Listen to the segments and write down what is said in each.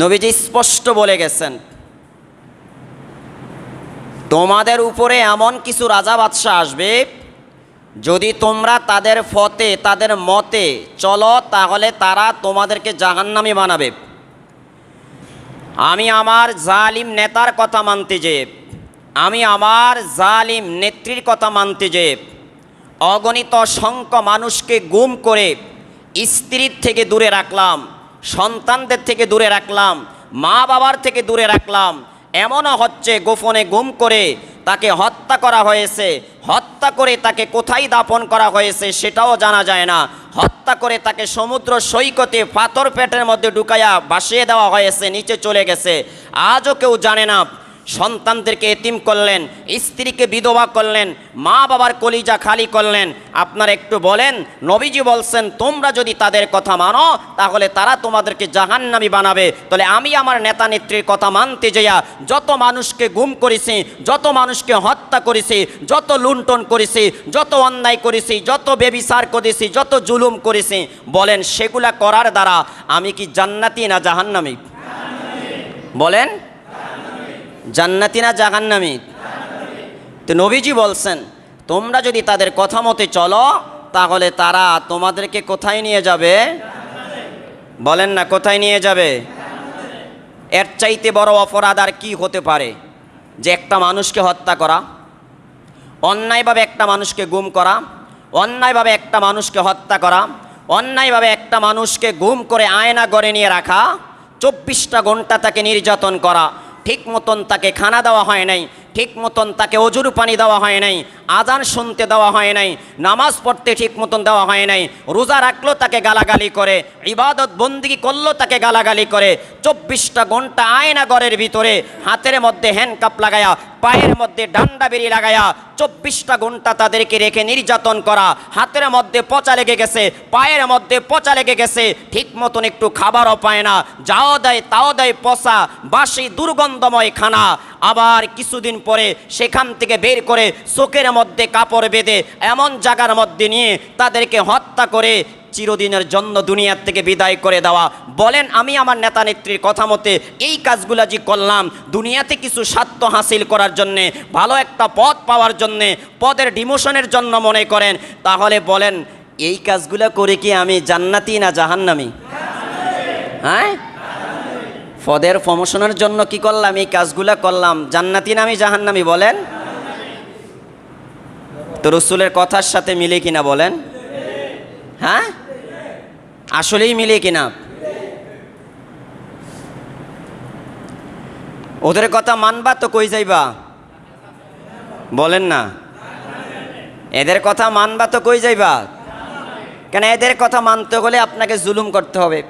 নবীজি স্পষ্ট বলে গেছেন, তোমাদের উপরে এমন কিছু রাজা বাদশাহ আসবে, যদি তোমরা তাদের ফতে, তাদের মতে চলো, তাহলে তারা তোমাদেরকে জাহান্নামি বানাবে। আমি আমার জালিম নেতার কথা মানতে যে, আমি আমার জালিম নেত্রীর কথা মানতে যে, অগণিত সংখ্য মানুষকে গুম করে স্ত্রীর থেকে দূরে রাখলাম। সন্তানদের থেকে দূরে রাখলাম, মা বাবার থেকে দূরে রাখলাম। এমনও হচ্ছে গোপনে গুম করে তাকে হত্যা করা হয়েছে, হত্যা করে তাকে কোথায় দাপন করা হয়েছে সেটাও জানা যায় না। হত্যা করে তাকে সমুদ্র সৈকতে পাথর পেটের মধ্যে ঢুকাইয়া ভাসিয়ে দেওয়া হয়েছে, নিচে চলে গেছে। আজও কেউ জানে না সন্তানদেরকে এতিম করলেন, স্ত্রীকে বিধবা করলেন, মা বাবার কলিজা খালি করলেন। আপনারা একটু বলেন, নবীজি বলছেন, তোমরা যদি তাদের কথা মানো, তাহলে তারা তোমাদেরকে জাহান্নামি বানাবে। তাহলে আমি আমার নেতা নেত্রীর কথা মানতে যাইয়া যত মানুষকে গুম করেছি, যত মানুষকে হত্যা করেছি, যত লুণ্ঠন করেছি, যত অন্যায় করেছি, যত বেবিচার করেছি, যত জুলুম করেছি, বলেন, সেগুলা করার দ্বারা আমি কি জান্নাতি না জাহান্নামি? বলেন জান্নাতি না জাহান্নামি? তো নবীজি বলছেন, তোমরা যদি তাদের কথা মতে চলো, তাহলে তারা তোমাদেরকে কোথায় নিয়ে যাবে? বলেন না, কোথায় নিয়ে যাবে? এর চাইতে বড় অপরাধ আর কি হতে পারে? যে একটা মানুষকে হত্যা করা, অন্যায়ভাবে একটা মানুষকে গুম করা, অন্যায়ভাবে একটা মানুষকে হত্যা করা, অন্যায়ভাবে একটা মানুষকে গুম করে আয়না গড়ে নিয়ে রাখা, চব্বিশটা ঘণ্টা তাকে নির্যাতন করা ঠিক মতন তাকে খানা দেওয়া হয় নাই, ঠিক মতন তাকে অজুর পানি দেওয়া হয় নাই, আজান শুনতে দেওয়া হয় নাই, নামাজ পড়তে ঠিক মতন দেওয়া হয় নাই, রোজা রাখল তাকে গালাগালি করে, ইবাদত বন্দিগি করল তাকে গালাগালি করে, চব্বিশটা ঘণ্টা আয়না ঘরের ভিতরে হাতের মধ্যে হ্যান্ড কাপ লাগায়া পায়ের মধ্যে ডান্ডা বেরিয়ে লাগায়া চব্বিশটা ঘণ্টা তাদেরকে রেখে নির্যাতন করা। হাতের মধ্যে পচা লেগে গেছে, পায়ের মধ্যে পচা লেগে গেছে, ঠিক মতন একটু খাবারও পায় না। যাও দেয়, তাও দেয় পচা, বাসি দুর্গন্ধময় খানা। আবার কিছুদিন পরে সেখান থেকে বের করে চোখের মধ্যে কাপড় বেঁধে এমন জায়গার মধ্যে নিয়ে তাদেরকে হত্যা করে চিরদিনের জন্য দুনিয়ার থেকে বিদায় করে দেওয়া। বলেন, আমি আমার নেতা নেত্রীর কথা মতে এই কাজগুলা যে করলাম, দুনিয়াতে কিছু স্বার্থ হাসিল করার জন্যে, ভালো একটা পদ পাওয়ার জন্যে, পদের ডিমোশনের জন্য মনে করেন, তাহলে বলেন, এই কাজগুলা করে কি আমি জান্নাতি না জাহান্নামি? হ্যাঁ? পদের প্রমোশনের জন্য কি করলাম, এই কাজগুলা করলাম, জান্নাতি না আমি জাহান্নামি বলেন? তো রসুলের কথার সাথে মিলে কিনা বলেন? হ্যাঁ? আসলেই মিলে কিনা? ওদের কথা মানবা তো কই যাইবা? বলেন না। এদের কথা মানবা তো কই যাইবা? কেন এদের কথা মানতে হলে আপনাকে জুলুম করতে হবে।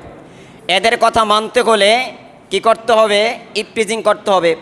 এদের কথা মানতে হলে কি করতে হবে? ইপটিজিং করতে হবে।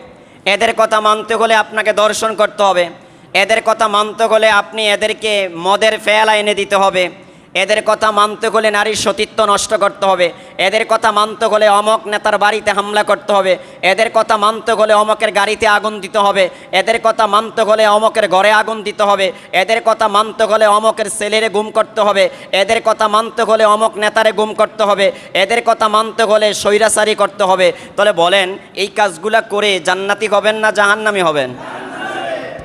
এদের কথা মানতে হলে আপনাকে দর্শন করতে হবে। এদের কথা মানতে হলে আপনি এদেরকে মদের ফেলা এনে দিতে হবে। এদের কথা মানতে হলে নারীর সতীত্ব নষ্ট করতে হবে। এদের কথা মানতে হলে অমক নেতার বাড়িতে হামলা করতে হবে। এদের কথা মানতে হলে অমকের গাড়িতে আগুন দিতে হবে। এদের কথা মানতে হলে অমকের ঘরে আগুন দিতে হবে। এদের কথা মানতে হলে অমকের ছেলেরে গুম করতে হবে। এদের কথা মানতে হলে অমক নেতারে গুম করতে হবে। এদের কথা মানতে হলে স্বৈরাচারী করতে হবে। তাহলে বলেন, এই কাজগুলা করে জান্নাতি হবেন না জাহান্নামি হবেন?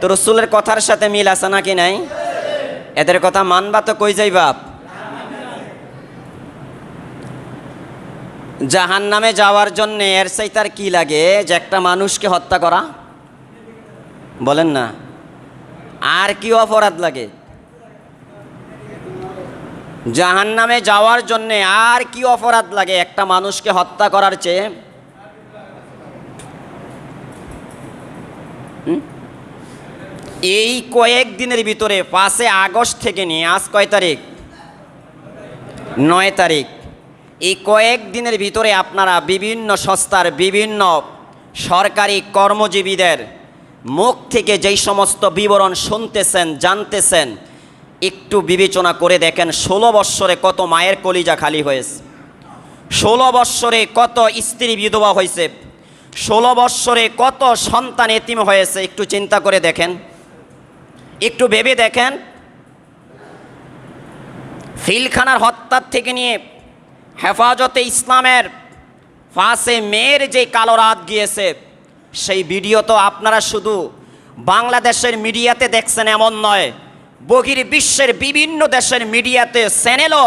তো রসুলের কথার সাথে মিল আছে নাকি নাই? এদের কথা মানবা তো কই যাই বাপ জাহান নামে যাওয়ার জন্য এর সেই তার কি লাগে যে একটা মানুষকে হত্যা করা? বলেন না। আর কি অপরাধ লাগে? জাহান নামে যাওয়ার জন্য আর কি অপরাধ লাগে একটা মানুষকে হত্যা করার চেয়ে? এই কয়েক দিনের ভিতরে পাঁচে আগস্ট থেকে নিয়ে আজ কয় তারিখ? নয় তারিখ। এই কয়েক দিনের ভিতরে আপনারা বিভিন্ন সংস্থার বিভিন্ন সরকারি কর্মজীবীদের মুখ থেকে যেই সমস্ত বিবরণ শুনতেছেন, জানতেছেন, একটু বিবেচনা করে দেখেন ষোলো বৎসরে কত মায়ের কলিজা খালি হয়েছে। ষোলো বৎসরে কত স্ত্রী বিধবা হয়েছে। ষোলো বৎসরে কত সন্তান এতিম হয়েছে, একটু চিন্তা করে দেখেন। একটু ভেবে দেখেন। ফিলখানার হত্যার থেকে নিয়ে হেফাজতে ইসলামের ফাঁসে মেয়ের যে কালো রাত গিয়েছে, সেই ভিডিও তো আপনারা শুধু বাংলাদেশের মিডিয়াতে দেখছেন, এমন নয় বহির বিশ্বের বিভিন্ন দেশের মিডিয়াতে চ্যানেলও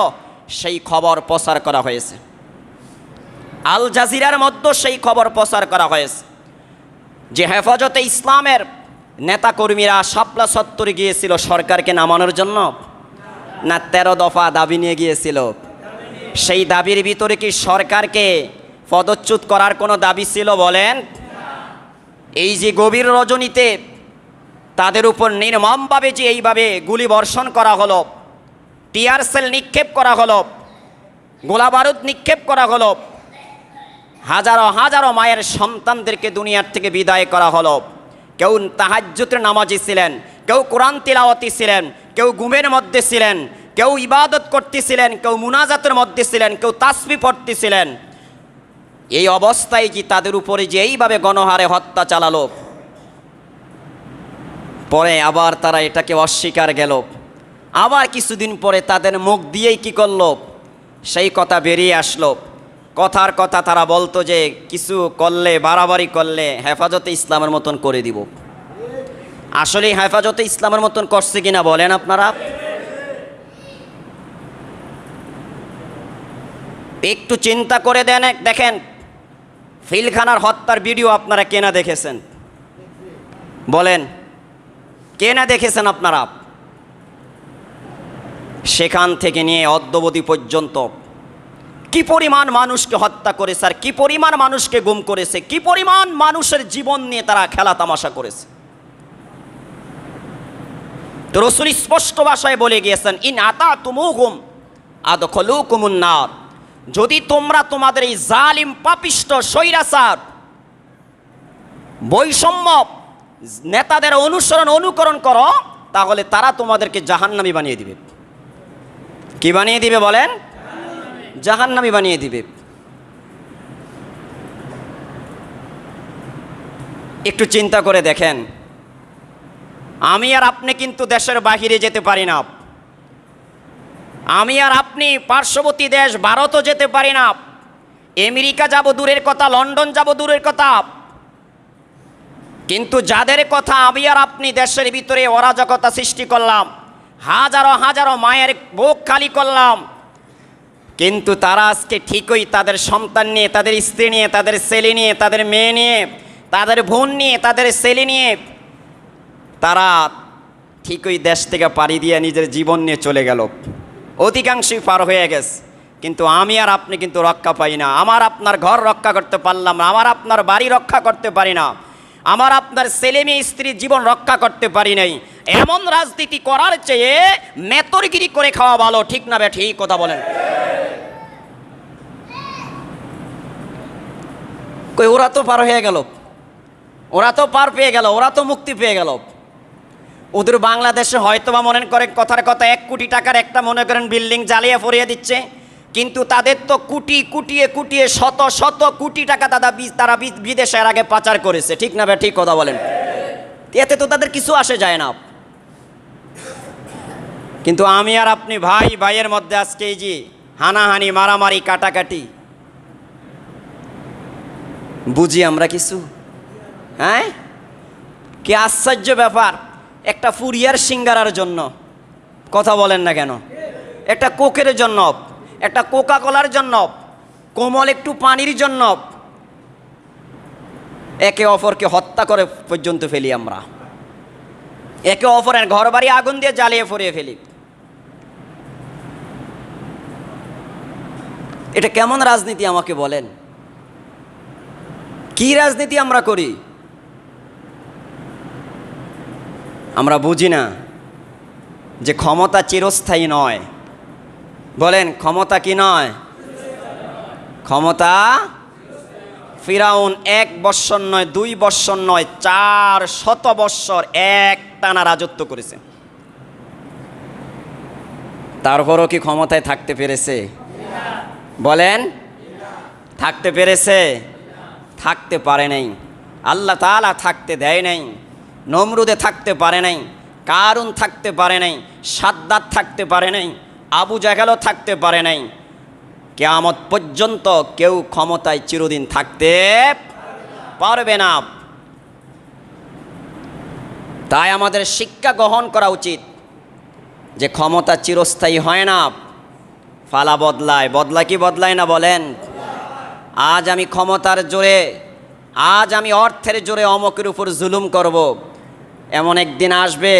সেই খবর প্রচার করা হয়েছে। আল জাজিরার মধ্যে সেই খবর প্রচার করা হয়েছে যে হেফাজতে ইসলামের নেতাকর্মীরা শাপলা সত্তরে গিয়েছিল সরকারকে নামানোর জন্য, না তেরো দফা দাবি নিয়ে গিয়েছিল। সেই দাবির ভিতরে কি সরকারকে পদচ্যুত করার কোনো দাবি ছিল বলেন? এই যে গভীর রজনীতে তাদের উপর নির্মমভাবে যে এইভাবে গুলি বর্ষণ করা হলো, টিয়ার সেল নিক্ষেপ করা হলো গোলা বারুদ নিক্ষেপ করা হলো, হাজারো হাজারো মায়ের সন্তানদেরকে দুনিয়ার থেকে বিদায় করা হলো। কেউ তাহাজ্জুতের নামাজি ছিলেন, কেউ কোরআন তিলাওয়াতি ছিলেন, কেউ গুমের মধ্যে ছিলেন কেউ ইবাদত করতেছিলেন, কেউ মুনাজাতের মধ্যে ছিলেন, কেউ তাসবি পড়তেছিলেন। এই অবস্থায় যে তাদের উপরে যে এইভাবে গণহারে হত্যা চালালো, পরে আবার তারা এটাকে অস্বীকার গেল। আবার কিছুদিন পরে তাদের মুখ দিয়েই কি করল, সেই কথা বেরিয়ে আসলো। কথার কথা তারা বলতো যে, কিছু করলে, বাড়াবাড়ি করলে হেফাজতে ইসলামের মতন করে দিব। আসলে হেফাজতে ইসলামের মতন করছে কিনা বলেন আপনারা? একটু চিন্তা করে দেন দেখেন, ফিলখানার হত্যার ভিডিও আপনারা কেনা দেখেছেন? বলেন কে না দেখেছেন আপনারা? সেখান থেকে নিয়ে অদ্যবধি পর্যন্ত কি পরিমাণ মানুষকে হত্যা করেছে আর কি পরিমাণ মানুষকে গুম করেছে? কি পরিমাণ মানুষের জীবন নিয়ে তারা খেলা তামাশা করেছে? তো রসুল স্পষ্ট ভাষায় বলে গিয়েছেন, ইন আতা তুমু গুম আদ খলু কুমুন্নার যদি তোমরা তোমাদের এই জালিম, পাপিষ্ট, স্বৈরাচার, বৈষম্য নেতাদের অনুসরণ, অনুকরণ করো, তাহলে তারা তোমাদেরকে জাহান্নামি বানিয়ে দিবে। কি বানিয়ে দিবে বলেন? জাহান্নামি বানিয়ে দিবে। একটু চিন্তা করে দেখেন। আমি আর আপনি কিন্তু দেশের বাহিরে যেতে পারি না। আমি আর আপনি পার্শ্ববর্তী দেশ ভারতও যেতে পারি না। আমেরিকা যাব দূরের কথা, লন্ডন যাব দূরের কথা। কিন্তু যাদের কথা আমি আর আপনি দেশের ভিতরে অরাজকতা সৃষ্টি করলাম, হাজারো হাজারো মায়ের বুক খালি করলাম। কিন্তু তারা আজকে ঠিকই তাদের সন্তান নিয়ে, তাদের স্ত্রী নিয়ে, তাদের ছেলে নিয়ে, তাদের মেয়ে নিয়ে, তাদের বোন নিয়ে, তাদের ছেলে নিয়ে তারা ঠিকই দেশ থেকে পাড়ি দিয়ে নিজের জীবন নিয়ে চলে গেল। অধিকাংশই পার হয়ে গেছে। কিন্তু আমি আর আপনি কিন্তু রক্ষা পাই না। আমার আপনার ঘর রক্ষা করতে পারলাম না। আমার আপনার বাড়ি রক্ষা করতে পারি না। আমার আপনার ছেলে মেয়ে স্ত্রীর জীবন রক্ষা করতে পারি নাই। এমন রাজনীতি করার চেয়ে মেতরগিরি করে খাওয়া ভালো। ঠিক না বে, ঠিক কথা বলেন। কই, ওরা তো পার হয়ে গেল। ওরা তো পার পেয়ে গেল। ওরা তো মুক্তি পেয়ে গেল। ওদের বাংলাদেশে হয়তো বা মনে করে কথার কথা, এক কোটি টাকার একটা মনে করেন বিল্ডিং জ্বালিয়ে ফরিয়ে দিচ্ছে। কিন্তু তাদের তো কুটি, কুটিয়ে কুটিয়ে, শত শত কোটি টাকা দাদা তারা বিদেশের আগে পাচার করেছে। ঠিক না ভাই? ঠিক কথা বলেন। এতে তো তাদের কিছু আসে যায় না। কিন্তু আমি আর আপনি ভাই, ভাইয়ের মধ্যে আজকে এই যে হানাহানি, মারামারি, কাটাকাটি, বুঝি আমরা কিছু? হ্যাঁ? কি আশ্চর্য ব্যাপার। একটা ফুরিয়ার সিঙ্গারার জন্য। কথা বলেন না কেন? একটা কোকের জন্য। একটা কোকা কোলার জন্য। কোমল একটু পানির জন্য। একে অপরকে হত্যা করে পর্যন্ত ফেলি আমরা। একে অপরের ঘর বাড়ি আগুন দিয়ে জ্বালিয়ে ফুরিয়ে ফেলি। এটা কেমন রাজনীতি আমাকে বলেন? কি রাজনীতি আমরা করি? আমরা বুঝি না যে ক্ষমতা চিরস্থায়ী নয়। বলেন, ক্ষমতা কি নয়? ক্ষমতা ফিরাউন এক বৎসর নয়, দুই বৎসর নয়, চার শত বৎসর এক টানা রাজত্ব করেছে। তারপরও কি ক্ষমতায় থাকতে পেরেছে? বলেন, থাকতে পেরেছে, থাকতে পারে নাই। আল্লাহ তালা থাকতে দেয় নাই। নমরুদে থাকতে পারে নাই, কারুন থাকতে পারে নাই, সাদ্দাত থাকতে পারে নাই, আবু জাহেলও থাকতে পারে নাই। কেয়ামত পর্যন্ত কেউ ক্ষমতায় চিরদিন থাকতে পারবে না। তাই আমাদের শিক্ষা গ্রহণ করা উচিত যে ক্ষমতা চিরস্থায়ী হয় না। ফালা বদলায়, বদলা কি বদলায় না বলেন? আজ আমি ক্ষমতার জোরে, আজ আমি অর্থের জোরে অমকের উপর জুলুম করব। এমন একদিন আসবে,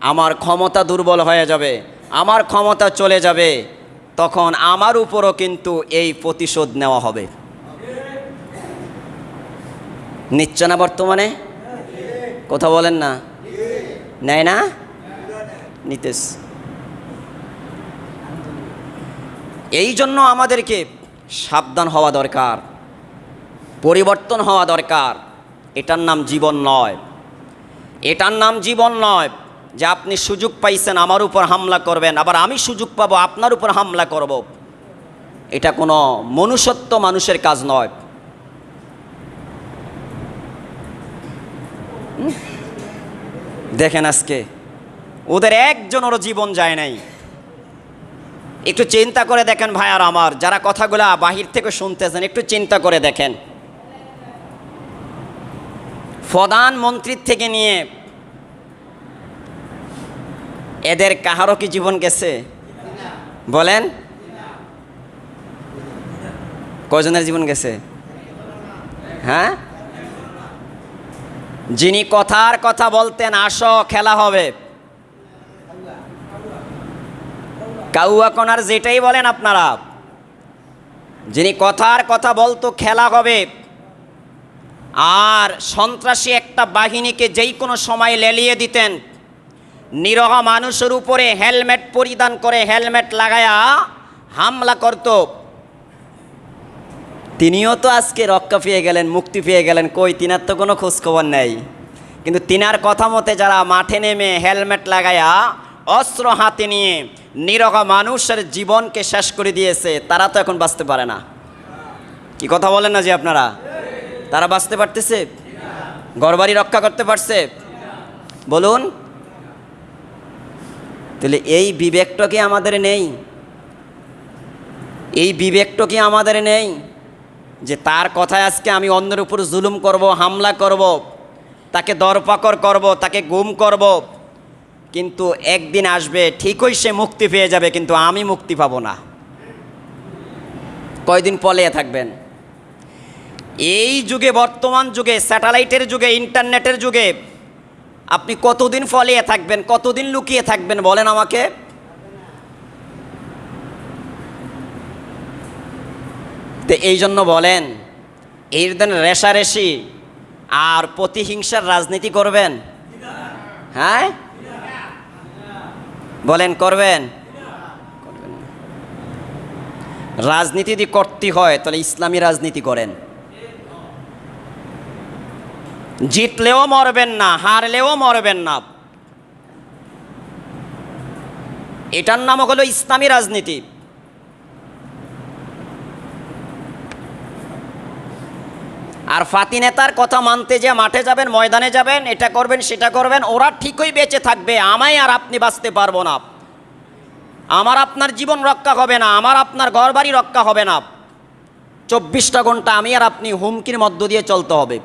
আমার ক্ষমতা দুর্বল হয়ে যাবে, আমার ক্ষমতা চলে যাবে, তখন আমার উপরও কিন্তু এই প্রতিশোধ নেওয়া হবে। নিচ্ছে না বর্তমানে? কথা বলেন না। নেয় না? নিতেস। এই জন্য আমাদেরকে সাবধান হওয়া দরকার, পরিবর্তন হওয়া দরকার, এটার নাম জীবন নয়। এটার নাম জীবন নয় যে আপনি সুযোগ পাইছেন, আমার উপর হামলা করবেন, আবার আমি সুযোগ পাবো, আপনার উপর হামলা করব। এটা কোনো মনুষ্যত্ব মানুষের কাজ নয়। দেখেন আজকে, ওদের একজনেরও জীবন যায় নাই। একটু চিন্তা করে দেখেন ভাই আর আমার, যারা কথাগুলা বাহির থেকে শুনতেছেন, একটু চিন্তা করে দেখেন। প্রধানমন্ত্রীর থেকে নিয়ে এদের কাহারও কি জীবন গেছে? বলেন। কজনের জীবন গেছে? হ্যাঁ? যিনি কথার কথা বলতেন, আসো, খেলা হবে। কাউয়া কনার যেটাই বলেন আপনারা। যিনি কথার কথা বলতো, খেলা হবে। আর সন্ত্রাসী একটা বাহিনীকে যেই কোনো সময় লেলিয়ে দিতেন, নিরহ মানুষের উপরে হেলমেট পরিধান করে হেলমেট লাগায়া হামলা করত। তিনিও তো আজকে রক্ষা পেয়ে গেলেন, মুক্তি পেয়ে গেলেন, কই তিনার তো কোনো খোঁজখবর নেই। কিন্তু তিনার কথা মতে যারা মাঠে নেমে হেলমেট লাগায়া অস্ত্র হাতে নিয়ে নিরহ মানুষের জীবনকে শেষ করে দিয়েছে, তারা তো এখন বাঁচতে পারে না। কি কথা বলেন না যে আপনারা? তারা বাঁচতে পারতেছে? ঘরবাড়ি রক্ষা করতে পারছে? বলুন। তাহলে এই বিবেকটা কি আমাদের নেই? এই বিবেকটা কি আমাদের নেই? যে তার কথায় আজকে আমি অন্যের উপর জুলুম করব, হামলা করব, তাকে দরপাকর করব, তাকে গুম করব, কিন্তু একদিন আসবে, ঠিকই সে মুক্তি পেয়ে যাবে, কিন্তু আমি মুক্তি পাবো না। কয়দিন পলিয়ে থাকবেন? এই যুগে, বর্তমান যুগে, স্যাটেলাইটের যুগে, ইন্টারনেটের যুগে, আপনি কতদিন ফলিয়ে থাকবেন, কতদিন লুকিয়ে থাকবেন বলেন আমাকে? এই জন্য বলেন এই দিন রেশারেশি আর প্রতিহিংসার রাজনীতি করবেন? হ্যাঁ? বলেন, করবেন? রাজনীতি যদি করতে হয়, তাহলে ইসলামী রাজনীতি করেন। জিতলেও মরবেন না, হারলেও মরবেন না। এটার নাম হলো ইসলামী রাজনীতি। আর ফাতি নেতার কথা মানতে যে মাঠে যাবেন, ময়দানে যাবেন, এটা করবেন, সেটা করবেন, ওরা ঠিকই বেঁচে থাকবে, আমায় আর আপনি বাঁচতে পারব না। আমার আপনার জীবন রক্ষা হবে না, আমার আপনার ঘর বাড়ি রক্ষা হবে না। চব্বিশটা ঘণ্টা আমি আর আপনি হুমকির মধ্য দিয়ে চলতে হবে।